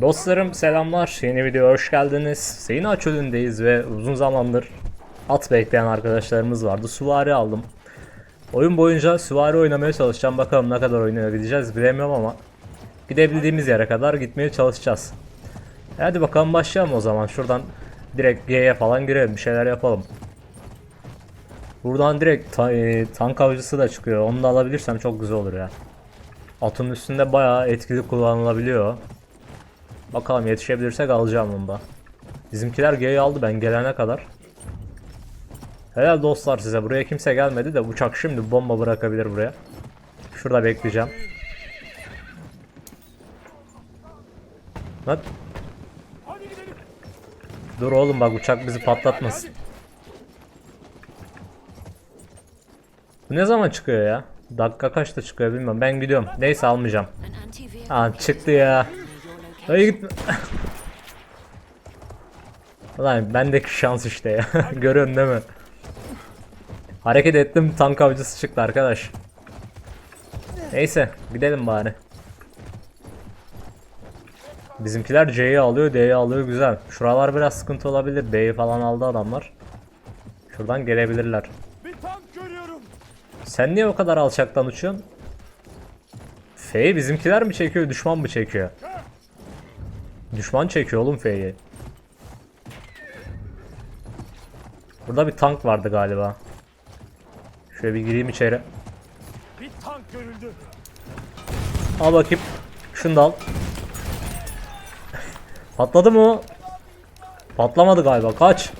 Dostlarım selamlar. Yeni videoya hoş geldiniz. Seyna çölündeyiz ve uzun zamandır at bekleyen arkadaşlarımız vardı. Süvari aldım. Oyun boyunca süvari oynamaya çalışacağım. Bakalım ne kadar oynayabileceğiz bilemiyorum ama gidebildiğimiz yere kadar gitmeye çalışacağız. Hadi bakalım başlayalım o zaman. Şuradan direkt G'ye falan girelim. Bir şeyler yapalım. Buradan direkt ta- e, tank avcısı da çıkıyor. Onu da alabilirsem çok güzel olur ya. Atın üstünde bayağı etkili kullanılabiliyor. Bakalım yetişebilirsek alacağım onu da. Bizimkiler G'yi aldı ben gelene kadar. Helal dostlar size. Buraya kimse gelmedi de uçak şimdi bomba bırakabilir buraya. Şurada bekleyeceğim. Lan. Dur oğlum bak uçak bizi patlatmasın. Bu ne zaman çıkıyor ya? Dakika kaçta çıkıyor bilmiyorum. Ben gidiyorum. Neyse almayacağım. Aa çıktı ya. Hayır gitme. Ulan bendeki şans işte ya. Görüyorsun değil mi? Hareket ettim tank avcısı çıktı arkadaş. Neyse gidelim bari. Bizimkiler C'yi alıyor D'yi alıyor güzel. Şuralar biraz sıkıntı olabilir. B'yi falan aldı adamlar. Şuradan gelebilirler. Bir tank görüyorum. Sen niye o kadar alçaktan uçuyorsun? F'yi bizimkiler mi çekiyor, düşman mı çekiyor? Düşman çekiyor oğlum F'yi. Burada bir tank vardı galiba. Şöyle bir gireyim içeri. Bir tank görüldü. Al bakayım. Şunu da al. Patladı mı? Patlamadı galiba. Kaç.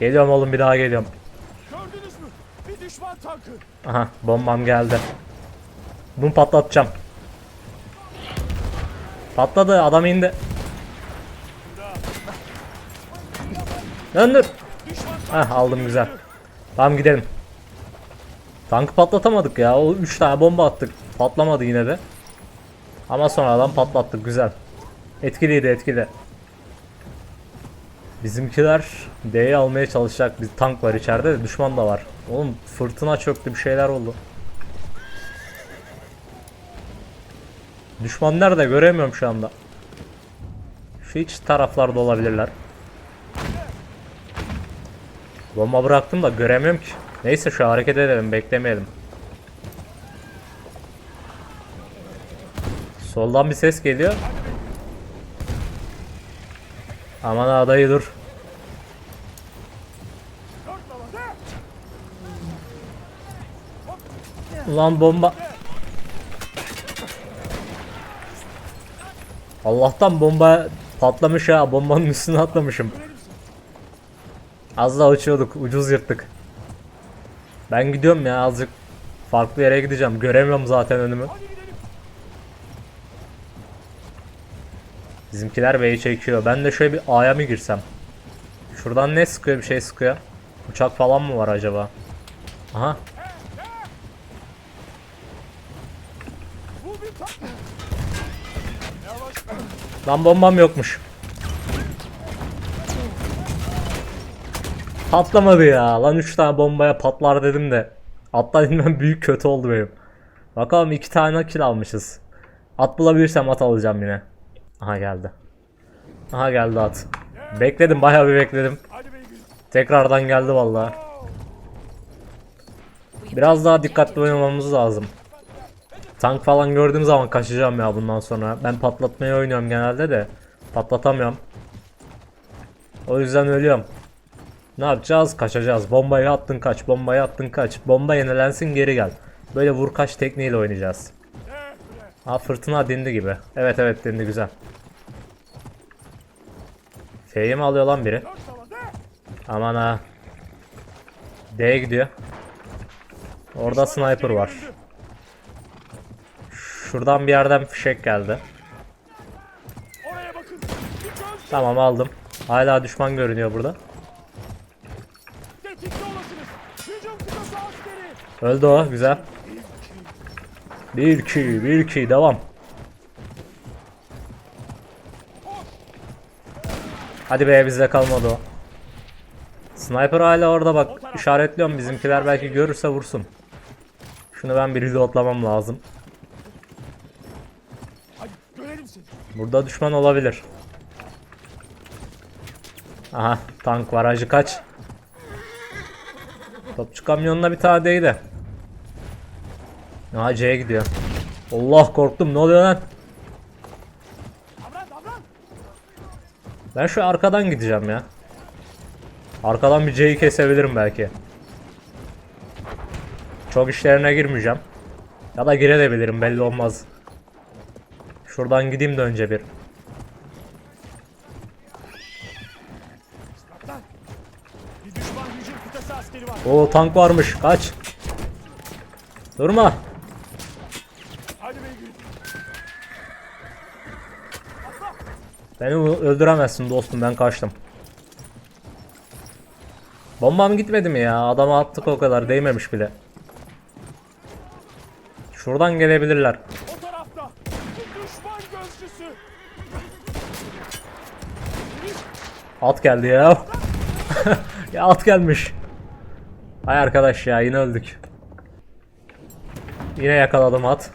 Geliyorum oğlum bir daha geliyorum. Gördünüz mü? Bir düşman tankı. Aha bombam geldi. Bunu patlatacağım. Patladı adam indi. Döndür. Heh aldım güzel. Tamam gidelim. Tankı patlatamadık ya. O 3 tane bomba attık. Patlamadı yine de. Ama sonradan patlattık güzel. Etkiliydi etkili. Bizimkiler D'yi almaya çalışacak. Bir tank var içeride de düşman da var. Oğlum fırtına çöktü bir şeyler oldu. Düşman nerede göremiyorum şu anda. Şu iç taraflarda olabilirler. Bomba bıraktım da göremiyorum ki. Neyse şu hareket edelim beklemeyelim. Soldan bir ses geliyor. Aman adayı dur. Ulan bomba. Allah'tan bomba patlamış ha. Bombanın üstüne atlamışım. Az daha uçuyorduk. Ucuz yırttık. Ben gidiyorum ya azıcık. Farklı yere gideceğim. Göremiyorum zaten önümü. Bizimkiler B'yi çekiyor. Ben de şöyle bir A'ya mı girsem? Şuradan ne sıkıyor bir şey sıkıyor. Uçak falan mı var acaba? Aha. Lan bombam yokmuş. Patlamadı ya. Lan 3 tane bombaya patlar dedim de. Attan inmem büyük kötü oldu benim. Bakalım 2 tane kill almışız. At bulabilirsem at alacağım yine. Aha geldi. Aha geldi at. Bekledim bayağı bir bekledim. Tekrardan geldi vallahi. Biraz daha dikkatli oynamamız lazım. Tank falan gördüğüm zaman kaçacağım ya bundan sonra. Ben patlatmayı oynuyorum genelde de. Patlatamıyorum. O yüzden ölüyorum. Ne yapacağız? Kaçacağız. Bombayı attın kaç. Bombayı attın kaç. Bomba yenilensin geri gel. Böyle vur kaç tekniğiyle oynayacağız. Ha fırtına dindi gibi. Evet evet dindi güzel. F'yi mi alıyor lan biri? Aman ha. D'ye gidiyor. Orada sniper var. Şuradan bir yerden fişek geldi. Tamam aldım. Hala düşman görünüyor burada. Öldü o güzel. 1 2 1 2 devam. Hadi be bizde kalmadı o. Sniper hala orada bak işaretliyorum bizimkiler belki görürse vursun. Şunu ben bir reloadlamam lazım. Yerim seni. Burada düşman olabilir. Aha tank var hacı kaç. Topçu kamyonuna bir tane değdi. Aha C'ye gidiyor. Allah korktum ne oluyor lan? Ben şu arkadan gideceğim ya. Arkadan bir C'yi kesebilirim belki. Çok işlerine girmeyeceğim. Ya da girebilirim belli olmaz. Şuradan gideyim de önce bir. Oo tank varmış kaç. Durma. Beni öldüremezsin dostum ben kaçtım. Bombam gitmedi mi ya? Adama attık o kadar değmemiş bile. Şuradan gelebilirler. O tarafta. Bir düşman gözcüsü. At geldi ya. ya at gelmiş. Ay arkadaş ya yine öldük. Yine yakaladım at.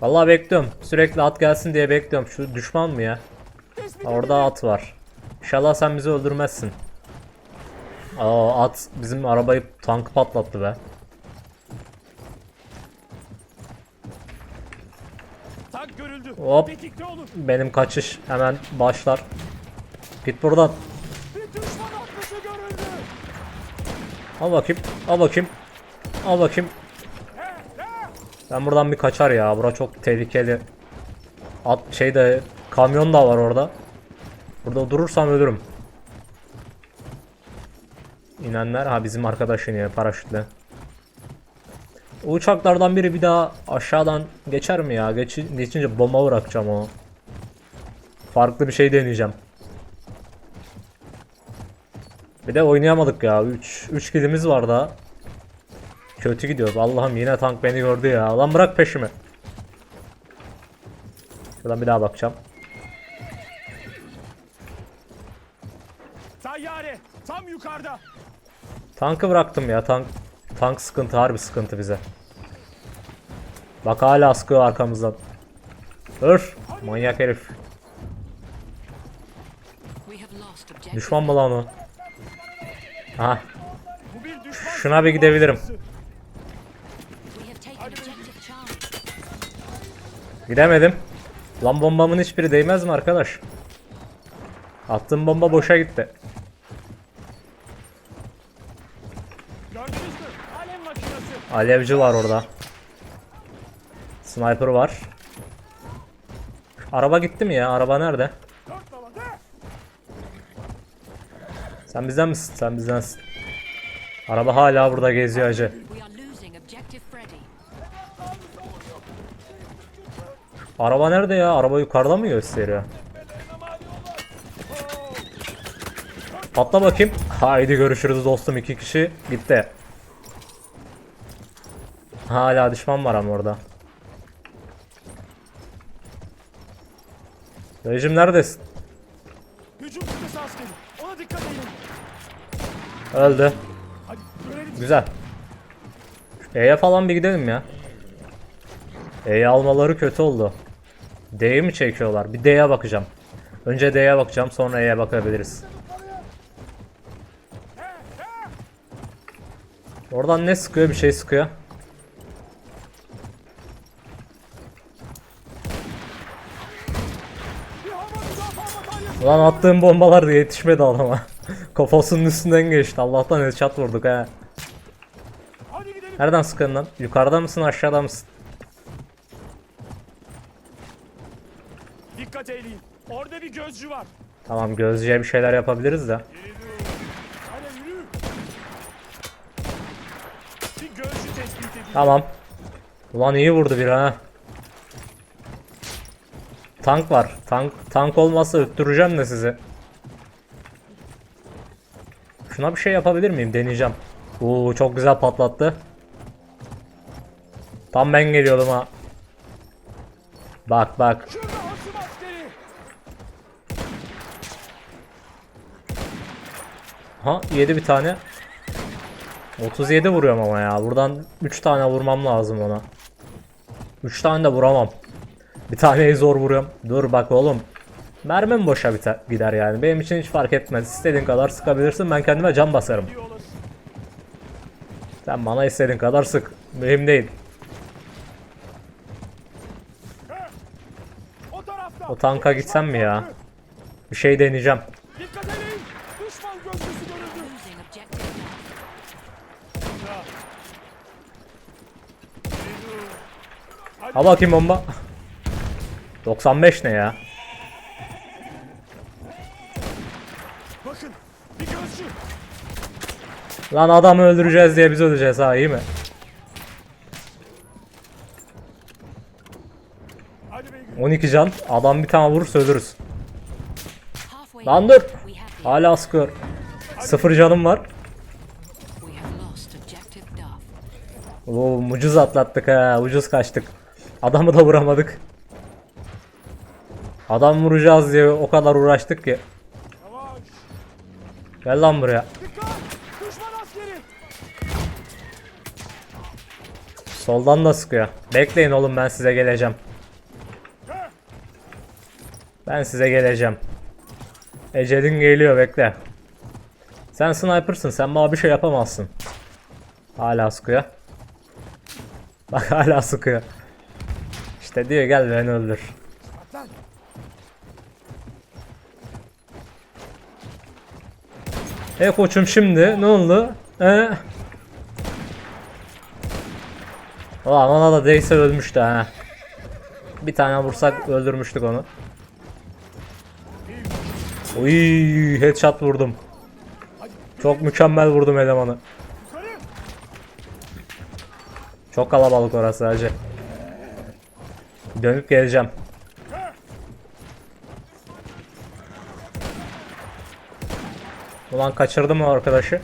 Vallahi bekliyorum. Sürekli at gelsin diye bekliyorum. Şu düşman mı ya? Orada at var. İnşallah sen bizi öldürmezsin. Aa at bizim arabayı tankı patlattı be. Tank görüldü. Hop. Benim kaçış hemen başlar. Git buradan. Al bakayım. Al bakayım. Al bakayım. Ben buradan bir kaçar ya. Bura çok tehlikeli. At şeyde kamyon da var orada. Burada durursam ölürüm. İnenler ha bizim arkadaş iniyor paraşütle. O uçaklardan biri bir daha aşağıdan geçer mi ya? Geç, geçince bomba bırakacağım o. Farklı bir şey deneyeceğim. Bir de oynayamadık ya. 3 3 kilimiz var daha. Kötü gidiyoruz. Allah'ım yine tank beni gördü ya. Lan bırak peşimi. Şuradan bir daha bakacağım. Tayyare. Tam yukarıda. Tankı bıraktım ya. Tank tank sıkıntı harbi sıkıntı bize. Bak hala sıkıyor arkamızdan. Dur. Manyak herif. Düşman mı lan o? Düşman. Şuna bir gidebilirim. Gidemedim. Lan bombamın hiçbiri değmez mi arkadaş? Attığım bomba boşa gitti. Alevci var orada. Sniper var. Araba gitti mi ya? Araba nerede? Sen bizden misin? Sen bizdensin. Araba hala burada geziyor acı. Araba nerede ya? Araba yukarıda mı gösteriyor? Patla bakayım. Haydi görüşürüz dostum iki kişi gitti. Hala düşman var ama orada. Rejim neredesin? Hücum kıtası askeri. Ona dikkat edin. Öldü. Hadi. Güzel. E'ye falan bir gidelim ya. E'yi almaları kötü oldu. D'yi mi çekiyorlar? Bir D'ye bakacağım. Önce D'ye bakacağım sonra E'ye bakabiliriz. Oradan ne sıkıyor? Bir şey sıkıyor. Ulan attığım bombalar da yetişmedi adama. Kafasının üstünden geçti. Allah'tan headshot vurduk ha. Nereden sıkıyorsun lan? Yukarıda mısın aşağıda mısın? Dikkat eyleyin. Orada bir gözcü var. Tamam gözcüye bir şeyler yapabiliriz de. Hadi yürü. Bir gözcü tespit edin. Tamam. Ulan iyi vurdu bir ha. Tank var. Tank tank olmazsa öttüreceğim de sizi. Şuna bir şey yapabilir miyim? Deneyeceğim. Oo çok güzel patlattı. Tam ben geliyordum ha. Bak bak. Ha yedi bir tane. 37 vuruyorum ama ya. Buradan 3 tane vurmam lazım ona. 3 tane de vuramam. Bir taneyi zor vuruyorum. Dur bak oğlum. Mermim boşa biter, gider yani. Benim için hiç fark etmez. İstediğin kadar sıkabilirsin. Ben kendime can basarım. Sen bana istediğin kadar sık. Mühim değil. O tanka gitsem mi ya? Bir şey deneyeceğim. Dikkat edin. Düşman gözcüsü görüldü. Losing objective Duff. Al bakayım bomba. 95 ne ya? Lan adamı öldüreceğiz diye biz öleceğiz ha iyi mi? Beygir. 12 can. Adam bir tane vurursa ölürüz. Lan dur. Hala sıkıyor. Sıfır canım var. Oo, ucuz atlattık ha. Ucuz kaçtık. Adamı da vuramadık. Adam vuracağız diye o kadar uğraştık ki. Gel lan buraya. Soldan da sıkıyor. Bekleyin oğlum ben size geleceğim. Ben size geleceğim. Ecelin geliyor bekle. Sen sniper'sın sen bana bir şey yapamazsın. Hala sıkıyor. Bak hala sıkıyor. İşte diyor gel beni öldür. E koçum şimdi ne oldu? E? Ulan ona da değse ölmüştü ha. Bir tane vursak öldürmüştük onu. Uy, headshot vurdum. Çok mükemmel vurdum elemanı. Çok kalabalık orası hacı. Dönüp geleceğim. Ulan kaçırdım o arkadaşı.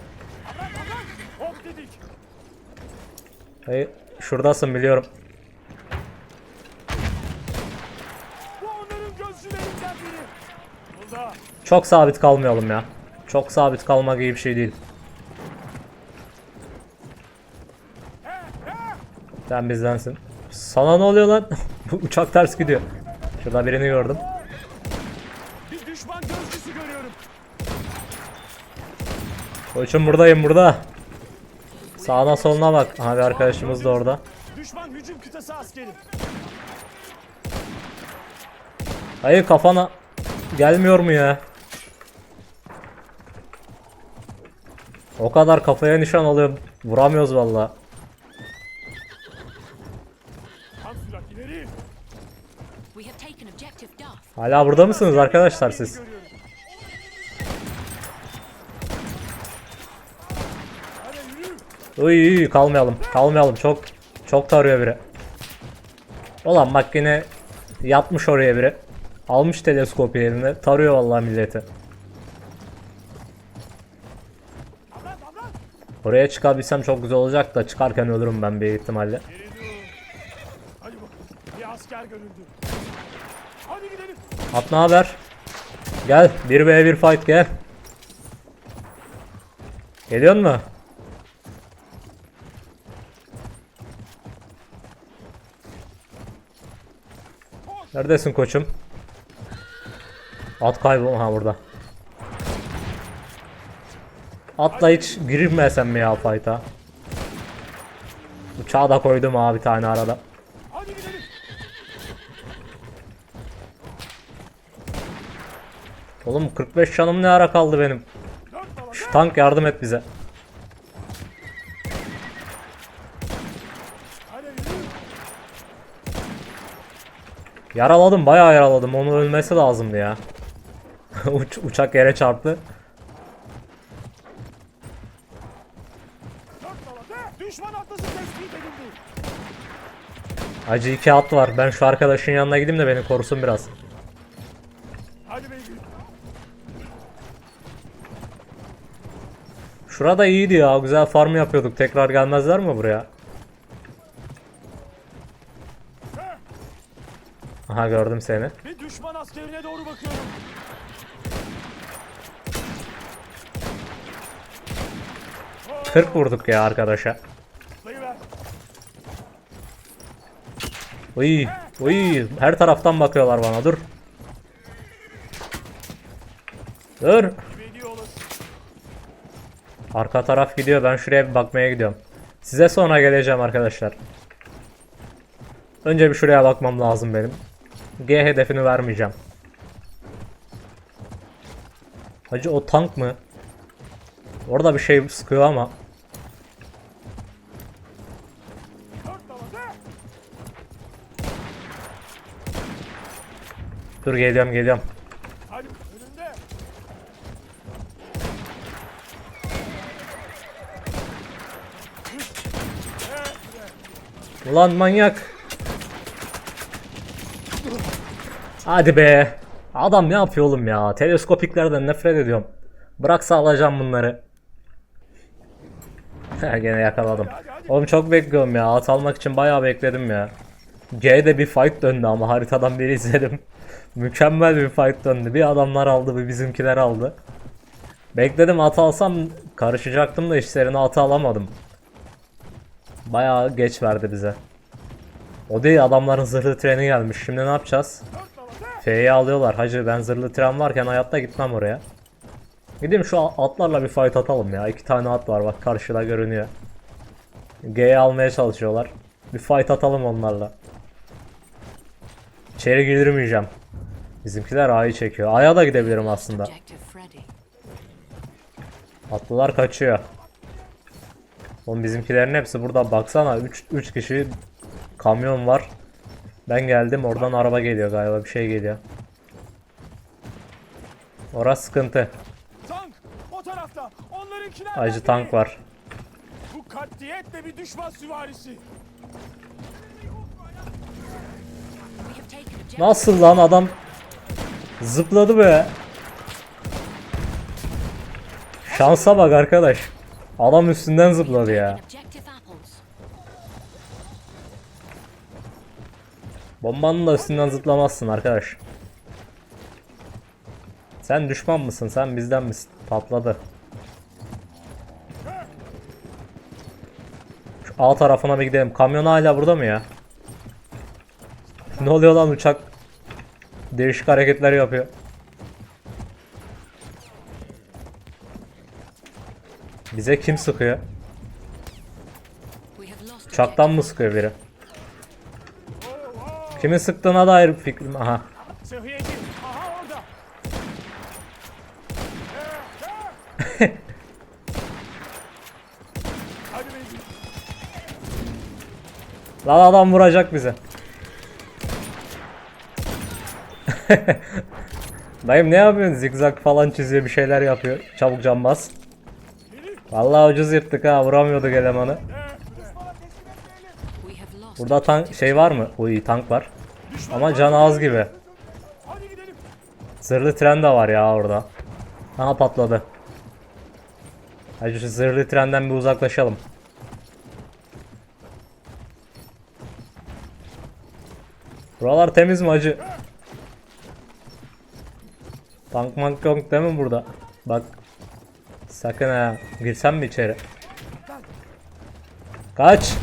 Hayır, şuradasın biliyorum. Çok sabit kalmayalım ya. Çok sabit kalmak iyi bir şey değil. Sen bizdensin. Sana ne oluyor lan? Bu Uçak ters gidiyor. Şurada birini gördüm. Bir düşman gözcüsü görüyorum. Koçum buradayım burada. Sağına soluna bak. Abi arkadaşımız da orada. Düşman hücum kıtası askeri. Hayır kafana gelmiyor mu ya? O kadar kafaya nişan alıyor. Vuramıyoruz valla. Hala burada mısınız arkadaşlar siz? Uy uy, kalmayalım. Kalmayalım. Çok çok tarıyor biri. Ulan bak yine yatmış oraya biri. Almış teleskopu eline. Tarıyor vallahi milleti. Oraya çıkabilsem çok güzel olacak da çıkarken ölürüm ben bir ihtimalle. Bir asker görüldü. At ne haber? Gel 1v1 fight gel. Geliyor mu? Neredesin koçum? At kaybol ha burada. Atla hiç girmesem mi ya fight'a? Uçağı da koydum ha bir tane arada. Hadi gidelim. Oğlum 45 canım ne ara kaldı benim? Şu tank yardım et bize. Yaraladım bayağı yaraladım. Onun ölmesi lazımdı ya. Uç, uçak yere çarptı. Acı iki at var. Ben şu arkadaşın yanına gideyim de beni korusun biraz. Şurada iyiydi ya. Güzel farm yapıyorduk. Tekrar gelmezler mi buraya? Aha gördüm seni. Bir düşman askerine doğru bakıyorum. 40 vurduk ya arkadaşa. Uy, uy, her taraftan bakıyorlar bana. Dur. Dur. Arka taraf gidiyor. Ben şuraya bir bakmaya gidiyorum. Size sonra geleceğim arkadaşlar. Önce bir şuraya bakmam lazım benim. G hedefini vermeyeceğim. Hacı o tank mı? Orada bir şey sıkıyor ama. Dur geliyorum geliyorum. Hadi önünde. Evet, Ulan manyak. Hadi be. Adam ne yapıyor oğlum ya? Teleskopiklerden nefret ediyorum. Bıraksa alacağım bunları. Gene yakaladım. Oğlum çok bekliyorum ya. At almak için bayağı bekledim ya. G'de bir fight döndü ama haritadan biri izledim. Mükemmel bir fight döndü. Bir adamlar aldı bir bizimkiler aldı. Bekledim at alsam karışacaktım da işlerine atı alamadım. Bayağı geç verdi bize. O değil adamların zırhlı treni gelmiş. Şimdi ne yapacağız? F'yi alıyorlar. Hacı ben zırhlı tren varken hayatta gitmem oraya. Gideyim şu atlarla bir fight atalım ya. İki tane at var bak karşıda görünüyor. G'yi almaya çalışıyorlar. Bir fight atalım onlarla. İçeri girmeyeceğim. Bizimkiler A'yı çekiyor. A'ya da gidebilirim aslında. Atlılar kaçıyor. Oğlum bizimkilerin hepsi burada. Baksana 3 3 kişi kamyon var. Ben geldim oradan araba geliyor galiba bir şey geliyor. Orası sıkıntı. Tank o tarafta. Onlarınkiler. Acı tank var. Bu katliyetle bir düşman süvarisi. Nasıl lan adam zıpladı be. Şansa bak arkadaş. Adam üstünden zıpladı ya. Bombanın da üstünden zıplamazsın arkadaş. Sen düşman mısın? Sen bizden misin? Patladı. Şu A tarafına bir gidelim. Kamyon hala burada mı ya? ne oluyor lan uçak? Değişik hareketler yapıyor. Bize kim sıkıyor? Uçaktan mı sıkıyor biri? Kimin sıktığına dair bir fikrim. Aha. Lan adam vuracak bize. Dayım ne yapıyorsun? Zigzag falan çiziyor bir şeyler yapıyor. Çabuk can bas. Vallahi ucuz yırttık ha vuramıyorduk elemanı. Burada tank şey var mı? Uy tank var. Ama can az gibi. Zırhlı tren de var ya orada. Aha patladı. Hadi şu zırhlı trenden bir uzaklaşalım. Buralar temiz mi acı? Tank mank yok değil mi burada? Bak. Sakın ha. Girsem mi içeri? Kaç.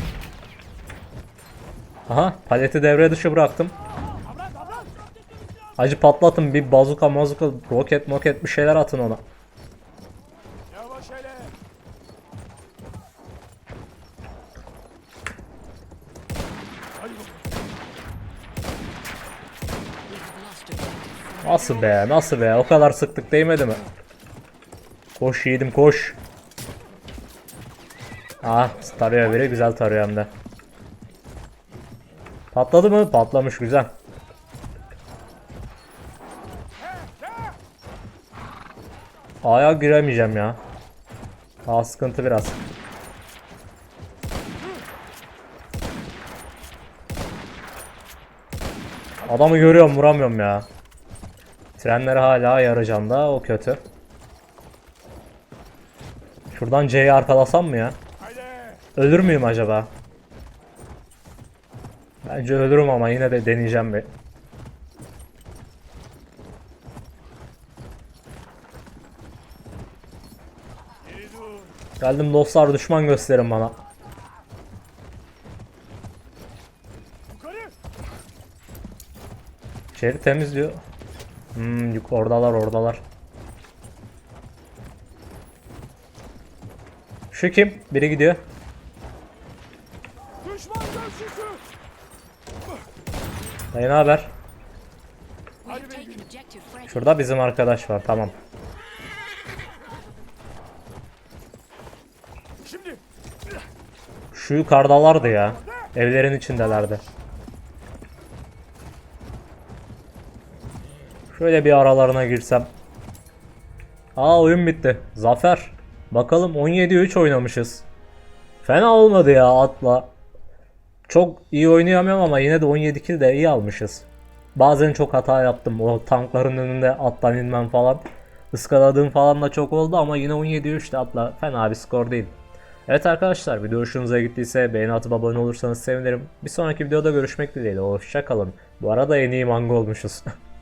Aha paleti devre dışı bıraktım. Acı patlatın bir bazuka mazuka roket moket bir şeyler atın ona. Nasıl be nasıl be o kadar sıktık değmedi mi? Koş yiğidim koş. Ah tarıyor biri güzel tarıyor hem de. Patladı mı? Patlamış güzel. A'ya giremeyeceğim ya. A sıkıntı biraz. Adamı görüyorum vuramıyorum ya. Trenleri hala yarı canda o kötü. Şuradan C'yi arkalasam mı ya? Ölür müyüm acaba? Bence ölürüm ama yine de deneyeceğim bir. Geldim dostlar düşman gösterin bana. Yukarı Hadi. Şehri temizliyor. Hmm, oradalar oradalar. Şu kim? Biri gidiyor. Dayı ne haber? Şurada bizim arkadaş var. Tamam. Şimdi. Şu yukarıdalardı ya. Evlerin içindelerdi. Şöyle bir aralarına girsem. Aa oyun bitti. Zafer. Bakalım 17-3 oynamışız. Fena olmadı ya atla. Çok iyi oynayamıyorum ama yine de 17 kill de iyi almışız. Bazen çok hata yaptım. O tankların önünde attan inmem falan. Iskaladığım falan da çok oldu ama yine 17-3 de atla fena bir skor değil. Evet arkadaşlar video hoşunuza gittiyse beğeni atıp abone olursanız sevinirim. Bir sonraki videoda görüşmek dileğiyle. Hoşçakalın. Bu arada en iyi manga olmuşuz.